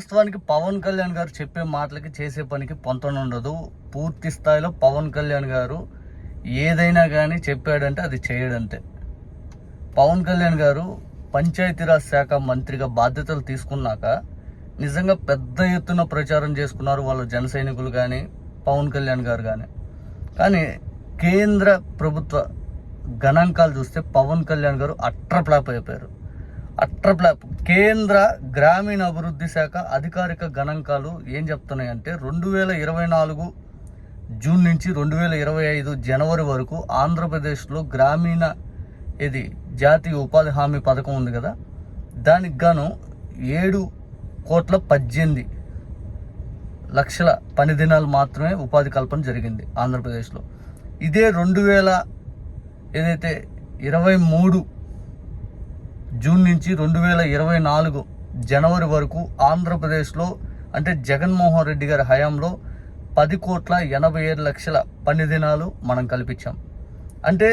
వాస్తవానికి పవన్ కళ్యాణ్ గారు చెప్పే మాటలకి చేసే పనికి పొంతన ఉండదు. పూర్తి స్థాయిలో పవన్ కళ్యాణ్ గారు ఏదైనా కానీ చెప్పాడంటే అది చేయడంతే. పవన్ కళ్యాణ్ గారు పంచాయతీరాజ్ శాఖ మంత్రిగా బాధ్యతలు తీసుకున్నాక నిజంగా పెద్ద ఎత్తున ప్రచారం చేసుకున్నారు వాళ్ళ జన సైనికులు కానీ పవన్ కళ్యాణ్ గారు కానీ కానీ కేంద్ర ప్రభుత్వ గణాంకాలు చూస్తే పవన్ కళ్యాణ్ గారు అట్రప్లాప్ అయిపోయారు. అట్రప్లాప్ కేంద్ర గ్రామీణ అభివృద్ధి శాఖ అధికారిక గణాంకాలు ఏం చెప్తున్నాయంటే రెండు వేల ఇరవై నాలుగు జూన్ నుంచి రెండు వేల ఇరవై ఐదు జనవరి వరకు ఆంధ్రప్రదేశ్లో గ్రామీణ ఇది జాతీయ ఉపాధి హామీ పథకం ఉంది కదా దానికి గాను ఏడు కోట్ల పద్దెనిమిది లక్షల పని దినాలు మాత్రమే ఉపాధి కల్పన జరిగింది ఆంధ్రప్రదేశ్లో. ఇదే రెండు వేల ఏదైతే ఇరవై మూడు జూన్ నుంచి రెండు వేల ఇరవై నాలుగు జనవరి వరకు ఆంధ్రప్రదేశ్లో అంటే జగన్మోహన్ రెడ్డి గారి హయాంలో పది కోట్ల ఎనభై ఏడు లక్షల పని దినాలు మనం కల్పించాం. అంటే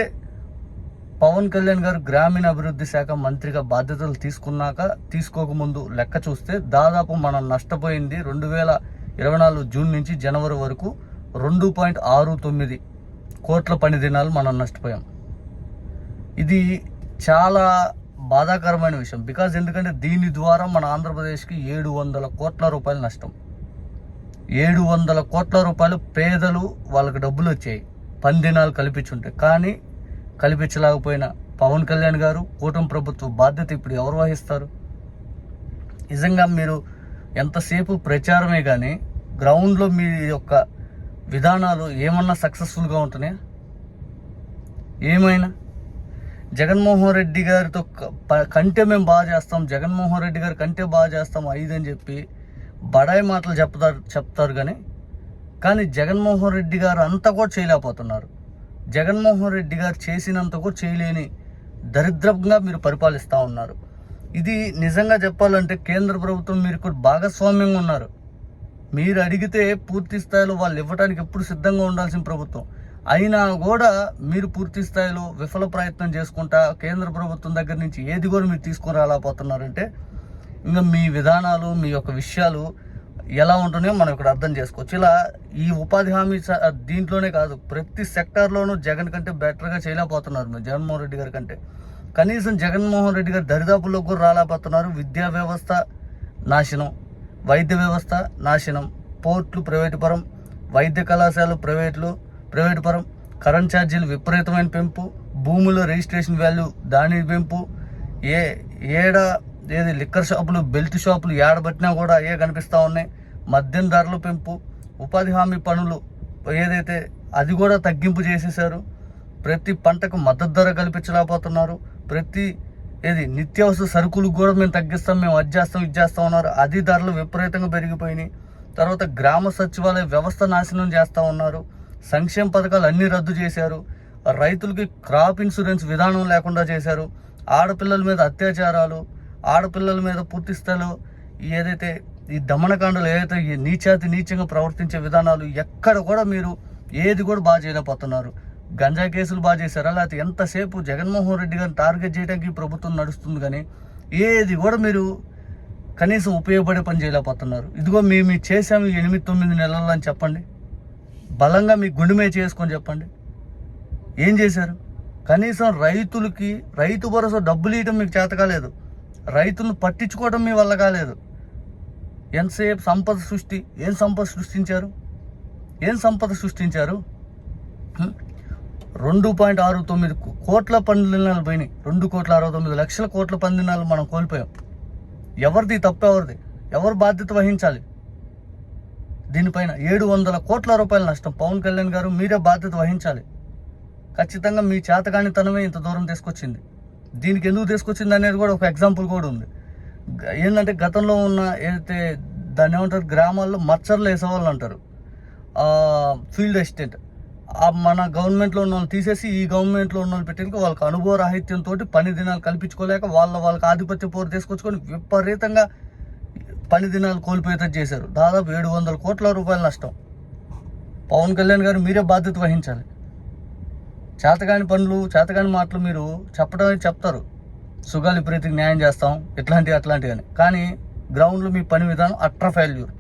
పవన్ కళ్యాణ్ గారు గ్రామీణ అభివృద్ధి శాఖ మంత్రిగా బాధ్యతలు తీసుకున్నాక తీసుకోకముందు లెక్క చూస్తే దాదాపు మనం నష్టపోయింది రెండు వేల ఇరవై నాలుగు జూన్ నుంచి జనవరి వరకు రెండు పాయింట్ ఆరు తొమ్మిది కోట్ల పని దినాలు మనం నష్టపోయాం. ఇది చాలా బాధాకరమైన విషయం. బికాజ్ ఎందుకంటే దీని ద్వారా మన ఆంధ్రప్రదేశ్కి ఏడు వందల కోట్ల రూపాయలు నష్టం. ఏడు వందల కోట్ల రూపాయలు పేదలు వాళ్ళకి డబ్బులు వచ్చాయి. పని దినాలు కానీ కల్పించలేకపోయిన పవన్ కళ్యాణ్ గారు కూటమి ప్రభుత్వ బాధ్యత ఇప్పుడు ఎవరు వహిస్తారు? నిజంగా మీరు ఎంతసేపు ప్రచారమే కానీ గ్రౌండ్లో మీ యొక్క విధానాలు ఏమన్నా సక్సెస్ఫుల్గా ఉంటున్నాయా? ఏమైనా? జగన్మోహన్ రెడ్డి గారితో క- ప- కంటే మేము బాగా చేస్తాం జగన్మోహన్ రెడ్డి గారి కంటే బాగా చేస్తాం ఐదు అని చెప్పి బడాయి మాటలు చెప్తారు చెప్తారు కానీ కానీ జగన్మోహన్ రెడ్డి గారు అంతా కూడా చేయలేకపోతున్నారు. జగన్మోహన్ రెడ్డి గారు చేసినంత కూడా చేయలేని దరిద్రంగా మీరు పరిపాలిస్తూ ఉన్నారు. ఇది నిజంగా చెప్పాలంటే కేంద్ర ప్రభుత్వం మీరు ఇక్కడ భాగస్వామ్యంగా ఉన్నారు. మీరు అడిగితే పూర్తి స్థాయిలో వాళ్ళు ఇవ్వడానికి ఎప్పుడు సిద్ధంగా ఉండాల్సిన ప్రభుత్వం. అయినా కూడా మీరు పూర్తి స్థాయిలో విఫల ప్రయత్నం చేసుకుంటా కేంద్ర ప్రభుత్వం దగ్గర నుంచి ఏది కూడా మీరు తీసుకొని రాలేకపోతున్నారంటే ఇంకా మీ విధానాలు మీ యొక్క విషయాలు ఎలా ఉంటున్నాయో మనం ఇక్కడ అర్థం చేసుకోవచ్చు. ఇలా ఈ ఉపాధి హామీ దీంట్లోనే కాదు ప్రతి సెక్టార్లోనూ జగన్ కంటే బెటర్గా చేయలేకపోతున్నారు మీరు జగన్మోహన్ రెడ్డి గారి కంటే. కనీసం జగన్మోహన్ రెడ్డి గారు దరిదాపుల్లో కూడా రాలేకపోతున్నారు. విద్యా వ్యవస్థ నాశనం వైద్య వ్యవస్థ నాశనం పోర్ట్లు ప్రైవేటు పరం వైద్య కళాశాలలు ప్రైవేట్లు ప్రైవేట్ పరం కరెంట్ ఛార్జీలు విపరీతమైన పెంపు భూముల రిజిస్ట్రేషన్ వాల్యూ దాని పెంపు. ఏ ఏడ ఏది లిక్కర్ షాపులు బెల్ట్ షాపులు ఏడబట్టినా కూడా ఏ కనిపిస్తూ ఉన్నాయి. మద్యం ధరలు పెంపు. ఉపాధి హామీ పనులు ఏదైతే అది కూడా తగ్గింపు చేసేసారు ప్రతి పంటకు మద్దతు ధర కల్పించలేకపోతున్నారు. ప్రతి ఏది నిత్యావసర సరుకులు కూడా మేము తగ్గిస్తాం మేము అది చేస్తాం ఇది చేస్తాం ఉన్నారు అది ధరలు విపరీతంగా పెరిగిపోయినాయి. తర్వాత గ్రామ సచివాలయ వ్యవస్థ నాశనం చేస్తూ ఉన్నారు. సంక్షేమ పథకాలు అన్నీ రద్దు చేశారు. రైతులకి క్రాప్ ఇన్సూరెన్స్ విధానం లేకుండా చేశారు. ఆడపిల్లల మీద అత్యాచారాలు ఆడపిల్లల మీద పూర్తి స్థాయిలో ఏదైతే ఈ దమనకాండలు ఏదైతే నీచాతి నీచంగా ప్రవర్తించే విధానాలు ఎక్కడ కూడా మీరు ఏది కూడా బాగా చేయలేకపోతున్నారు. గంజా కేసులు బాగా చేశారా? లేకపోతే ఎంతసేపు జగన్మోహన్ రెడ్డి గారిని టార్గెట్ చేయడానికి ప్రభుత్వం నడుస్తుంది కానీ ఏది కూడా మీరు కనీసం ఉపయోగపడే పని చేయలేకపోతున్నారు. ఇదిగో మేము చేసాము ఎనిమిది తొమ్మిది నెలలు అని చెప్పండి. బలంగా మీ గుండె మీద చేసుకొని చెప్పండి. ఏం చేశారు? కనీసం రైతులకి రైతు భరోసా డబ్బులు ఇవ్వడం మీకు చేత కాలేదు. రైతులను పట్టించుకోవడం మీ వల్ల కాలేదు. ఎంతసేపు సంపద సృష్టి ఏం సంపద సృష్టించారు? ఏం సంపద సృష్టించారు? రెండు పాయింట్ ఆరు తొమ్మిది కోట్ల పందినాలు పోయినాయి. రెండు కోట్ల అరవై తొమ్మిది లక్షల కోట్ల పందినాలు మనం కోల్పోయాం. ఎవరిది తప్పు ఎవరిది? ఎవరు బాధ్యత వహించాలి? దీనిపైన ఏడు వందల కోట్ల రూపాయల నష్టం. పవన్ కళ్యాణ్ గారు మీరే బాధ్యత వహించాలి. ఖచ్చితంగా మీ చేతగానితనమే ఇంత దూరం తీసుకొచ్చింది. దీనికి ఎందుకు తీసుకొచ్చింది అనేది కూడా ఒక ఎగ్జాంపుల్ కూడా ఉంది. ఏంటంటే గతంలో ఉన్న ఏదైతే దాన్ని ఏమంటారు గ్రామాల్లో మచ్చర్లు వేసేవాళ్ళు అంటారు. ఫీల్డ్ అసిస్టెంట్ మన గవర్నమెంట్లో ఉన్న వాళ్ళు తీసేసి ఈ గవర్నమెంట్లో ఉన్న వాళ్ళు పెట్టేందుకు వాళ్ళకి అనుభవ రాహిత్యంతో పని దినాలు కల్పించుకోలేక వాళ్ళ వాళ్ళకి ఆధిపత్య పోరు తీసుకొచ్చుకొని విపరీతంగా పని దినాలు కోల్పోయేటట్టు చేశారు. దాదాపు ఏడు వందల కోట్ల రూపాయల నష్టం. పవన్ కళ్యాణ్ గారు మీరే బాధ్యత వహించాలి. చేతకాని పనులు చేతకాని మాటలు మీరు చెప్పడం చెప్తారు. సుగాలి ప్రీతికి న్యాయం చేస్తాం ఇట్లాంటివి అట్లాంటివి అని. కానీ గ్రౌండ్లో మీ పని విధానం అట్ర ఫెయిల్యూర్